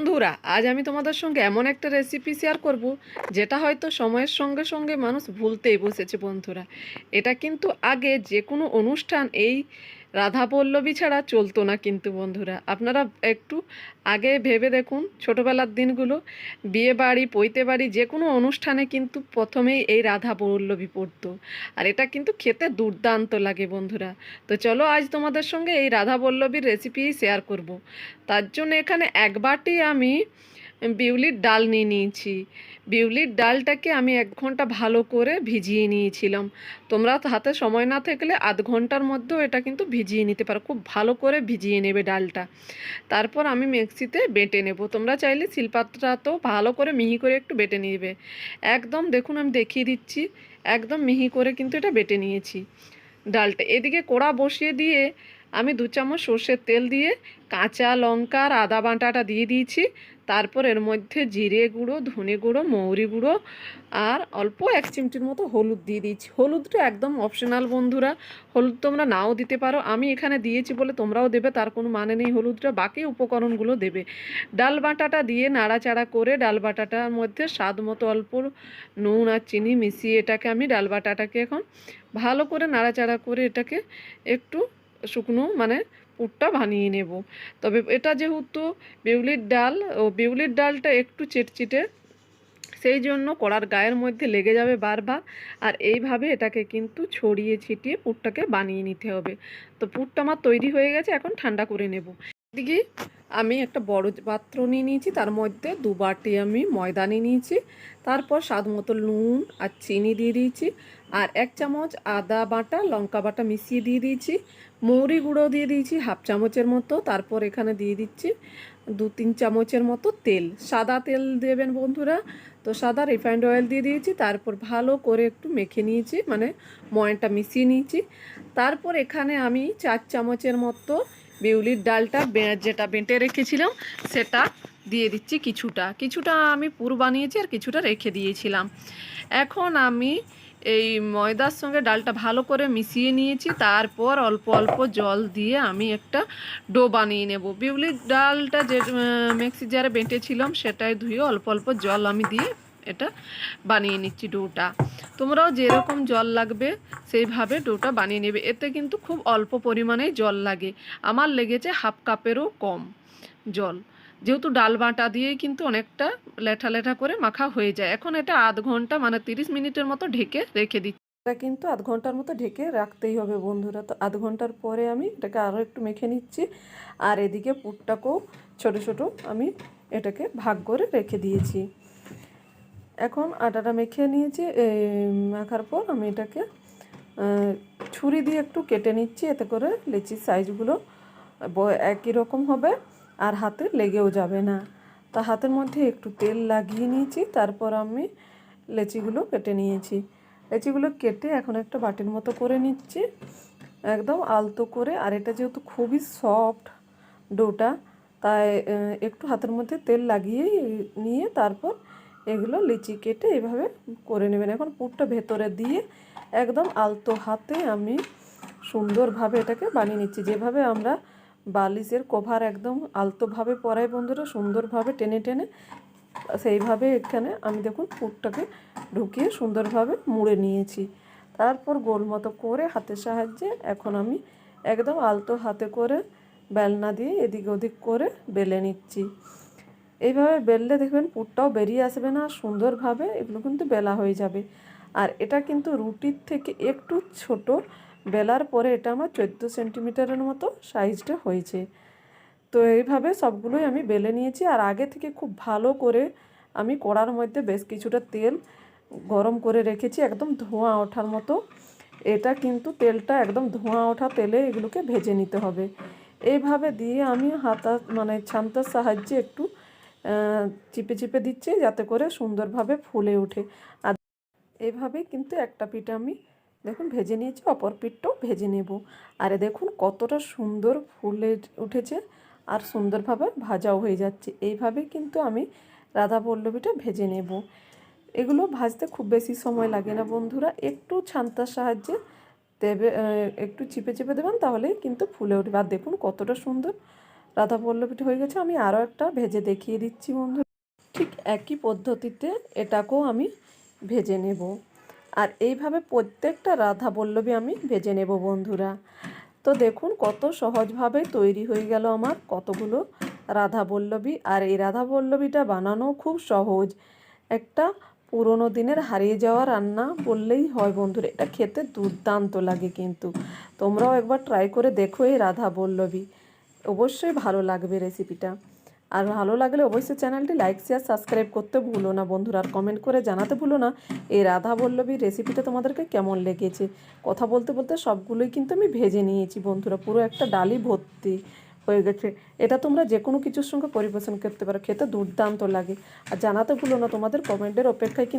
বন্ধুরা, আজ আমি তোমাদের সঙ্গে এমন একটা রেসিপি শেয়ার করব, যেটা হয়তো সময়ের সঙ্গে সঙ্গে মানুষ ভুলতেই বসেছে বন্ধুরা। এটা কিন্তু আগে যে কোনো অনুষ্ঠান এই রাধা পল্লবী ছাড়া চলতো না কিন্তু বন্ধুরা। আপনারা একটু আগে ভেবে দেখুন, ছোটোবেলার দিনগুলো, বিয়ে বাড়ি, পৈতে বাড়ি যে কোনো অনুষ্ঠানে কিন্তু প্রথমেই এই রাধা পল্লবী পড়তো। আর এটা কিন্তু খেতে দুর্দান্ত লাগে বন্ধুরা। তো চলো আজ তোমাদের সঙ্গে এই রাধা পল্লবীর রেসিপি শেয়ার করব। তার জন্য এখানে এক বাটি আমি বিউলির ডাল নিয়ে নিয়েছি। বিউলির ডালটাকে আমি এক ঘণ্টা ভালো করে ভিজিয়ে নিয়েছিলাম। তোমরা হাতে সময় না থাকলে আধ ঘণ্টার মধ্যেও এটা কিন্তু ভিজিয়ে নিতে পারো। খুব ভালো করে ভিজিয়ে নেবে ডালটা। তারপর আমি মিক্সিতে বেটে নেব। তোমরা চাইলে শিলপাত্রাতেও ভালো করে মিহি করে একটু বেটে নেবে। একদম দেখুন, আমি দেখিয়ে দিচ্ছি। একদম মিহি করে কিন্তু এটা বেটে নিয়েছি ডালটা। এদিকে কোড়া বসিয়ে দিয়ে আমি দু চামচ সর্ষের তেল দিয়ে কাঁচা লঙ্কা আর আদা বাটাটা দিয়ে দিয়েছি। তারপর এর মধ্যে জিরে গুঁড়ো, ধনে গুঁড়ো, মৌরি গুঁড়ো আর অল্প এক চিমটির মতো হলুদ দিয়ে দিয়েছি। হলুদটা একদম অপশনাল বন্ধুরা। হলুদ তোমরা নাও দিতে পারো। আমি এখানে দিয়েছি বলে তোমরাও দেবে, তার কোনো মানে নেই হলুদটা। বাকি উপকরণগুলো দেবে। ডাল বাটাটা দিয়ে নাড়াচাড়া করে ডাল বাটাটার মধ্যে স্বাদ মতো অল্প নুন আর চিনি মিশিয়ে এটাকে আমি ডাল বাটাটাকে এখন ভালো করে নাড়াচাড়া করে এটাকে একটু শুকনো মানে পুরটা বানিয়ে নেব। তবে এটা যেহেতু বিউলির ডাল, ও বিউলির ডালটা একটু চিটচিটে, সেই জন্য কড়ার গায়ের মধ্যে লেগে যাবে বারবার। আর এইভাবে এটাকে কিন্তু ছড়িয়ে ছিটিয়ে পুরটাকে বানিয়ে নিতে হবে। তো পুরটা আমার তৈরি হয়ে গেছে, এখন ঠান্ডা করে নেব। এদিকে আমি একটা বড় পাত্র নিয়ে নিয়েছি, তার মধ্যে দু বাটি আমি ময়দা নিয়ে নিয়েছি, তারপর স্বাদ মতো নুন আর চিনি দিয়ে দিয়েছি, আর এক চামচ আদা বাটা, লঙ্কা বাটা মিশিয়ে দিয়ে দিয়েছি, মৌরি গুঁড়ো দিয়ে দিয়েছি হাফ চামচের মতো, তারপর এখানে দিয়ে দিচ্ছি দু তিন চামচের মতো তেল, সাদা তেল দেবেন বন্ধুরা, তো সাদা রিফাইন্ড অয়েল দিয়ে দিয়েছি, তারপর ভালো করে একটু মেখে নিয়েছি মানে ময়নটা মিশিয়ে নিয়েছি, তারপর এখানে আমি চার চামচের মতো বিউলির ডালটা যেটা বেঁটে রেখেছিলাম, সেটা দিয়ে দিচ্ছি কিছুটা। কিছুটা আমি পুর বানিয়েছি আর কিছুটা রেখে দিয়েছিলাম। এখন আমি এই ময়দার সঙ্গে ডালটা ভালো করে মিশিয়ে নিয়েছি। তারপর অল্প অল্প জল দিয়ে আমি একটা ডো বানিয়ে নেব। বিউলির ডালটা যে মিক্সি জারে বেঁটেছিলাম সেটাই ধুয়ে অল্প অল্প জল আমি দিয়ে এটা বানিয়ে নিচ্ছি ডোটা। তোমরাও যেরকম জল লাগবে, সেইভাবে ডোটা বানিয়ে নেবে। এতে কিন্তু খুব অল্প পরিমাণে জল লাগে। আমার লেগেছে হাফ কাপেরও কম জল। যেহেতু ডাল বাটা দিয়েই কিন্তু অনেকটা লেঠা লেঠা করে মাখা হয়ে যায়। এখন এটা আধ ঘণ্টা মানে তিরিশ মিনিটের মতো ঢেকে রেখে দিচ্ছি। এটা কিন্তু আধ ঘণ্টার মতো ঢেকে রাখতেই হবে বন্ধুরা। তো আধ ঘণ্টার পরে আমি এটাকে আরও একটু মেখে নিচ্ছি। আর এদিকে পুরটাকেও ছোট ছোট আমি এটাকে ভাগ করে রেখে দিয়েছি। এখন আটাটা মেখে নিয়েছি, এই মাখার পর আমি এটাকে ছুরি দিয়ে একটু কেটে নিচ্ছি, এতে করে লিচির সাইজগুলো একই রকম হবে আর হাতে লেগেও যাবে না। তা হাতের মধ্যে একটু তেল লাগিয়ে নিয়েছি, তারপর আমি লেচিগুলো কেটে নিয়েছি। লেচিগুলো কেটে এখন একটা বাটির মতো করে নিচ্ছি, একদম আলতো করে, আর এটা যেহেতু খুবই সফট ডোটা, তাই একটু হাতের মধ্যে তেল লাগিয়ে নিয়ে তারপর এগুলো লিচি কেটে এভাবে করে নেবেন। এখন পুরটা ভেতরে দিয়ে একদম আলতো হাতে আমি সুন্দরভাবে এটাকে বানিয়ে নিচ্ছি। যেভাবে আমরা বালিশের কভার একদম আলতোভাবে পরাই বন্ধুরা, সুন্দরভাবে টেনে টেনে, সেইভাবে এখানে আমি দেখুন পুরটাকে ঢুকিয়ে সুন্দরভাবে মুড়ে নিয়েছি। তারপর গোল মতো করে হাতের সাহায্যে এখন আমি একদম আলতো হাতে করে বেলনা দিয়ে এদিক ওদিক করে বেলে নিচ্ছি। এইভাবে বেললে দেখবেন পুরটাও বেরিয়ে আসবে না সুন্দরভাবে এগুলো কিন্তু বেলা হয়ে যাবে। আর এটা কিন্তু রুটির থেকে একটু ছোট, বেলার পরে এটা আমার চোদ্দ সেন্টিমিটারের মতো সাইজটা হয়েছে। তো এইভাবে সবগুলোই আমি বেলে নিয়েছি, আর আগে থেকে খুব ভালো করে আমি কড়ার মধ্যে বেশ কিছুটা তেল গরম করে রেখেছি, একদম ধোঁয়া ওঠার মতো। এটা কিন্তু তেলটা একদম ধোঁয়া ওঠা তেলে এগুলোকে ভেজে নিতে হবে। এইভাবে দিয়ে আমি হাতা মানে ছান্তার সাহায্যে একটু চিপে চিপে দিচ্ছি যাতে করে সুন্দরভাবে ফুলে ওঠে। আর এইভাবে কিন্তু একটা পিঠ আমি দেখুন ভেজে নিয়েছি, অপর পিঠটাও ভেজে নেব। আরে দেখুন কতটা সুন্দর ফুলে উঠেছে আর সুন্দরভাবে ভাজাও হয়ে যাচ্ছে। এইভাবে কিন্তু আমি রাধা পল্লবীটা ভেজে নেব। এগুলো ভাজতে খুব বেশি সময় লাগে না বন্ধুরা। একটু ছান্তার সাহায্যে দেবে একটু চিপে চিপে দেবেন তাহলেই কিন্তু ফুলে উঠবে আর দেখুন কতটা সুন্দর রাধা পল্লবীটা হয়ে গেছে, আমি আরও একটা ভেজে দেখিয়ে দিচ্ছি বন্ধু ঠিক একই পদ্ধতিতে এটাকেও আমি ভেজে নেব। আর এইভাবে প্রত্যেকটা রাধা পল্লবী আমি ভেজে নেব বন্ধুরা। তো দেখুন কত সহজভাবে তৈরি হয়ে গেল আমার কতগুলো রাধা পল্লবী আর এই রাধা পল্লবীটা বানানো খুব সহজ। একটা পুরোনো দিনের হারিয়ে যাওয়া রান্না বললেই হয় বন্ধুরা, এটা খেতে দুর্দান্ত লাগে কিন্তু। তোমরাও একবার ট্রাই করে দেখো এই রাধা পল্লবী অবশ্যই ভালো লাগবে রেসিপিটা আর ভালো লাগলে অবশ্যই চ্যানেলটি লাইক শেয়ার সাবস্ক্রাইব করতে ভুলো না। বন্ধুরা, আর কমেন্ট করে জানাতে ভুলো না এই রাধা বল্লভীর রেসিপিটা তোমাদেরকে কেমন লেগেছে। কথা বলতে বলতে সবগুলোই কিন্তু আমি ভেজে নিয়েছি বন্ধুরা, পুরো একটা ডালি ভর্তি হয়ে গেছে। এটা তোমরা যে কোনো কিছুর সঙ্গে পরিবেশন করতে পারো, খেতে দুর্দান্ত লাগে। আর জানাতে ভুলো না, তোমাদের কমেন্টের অপেক্ষায় কিন্তু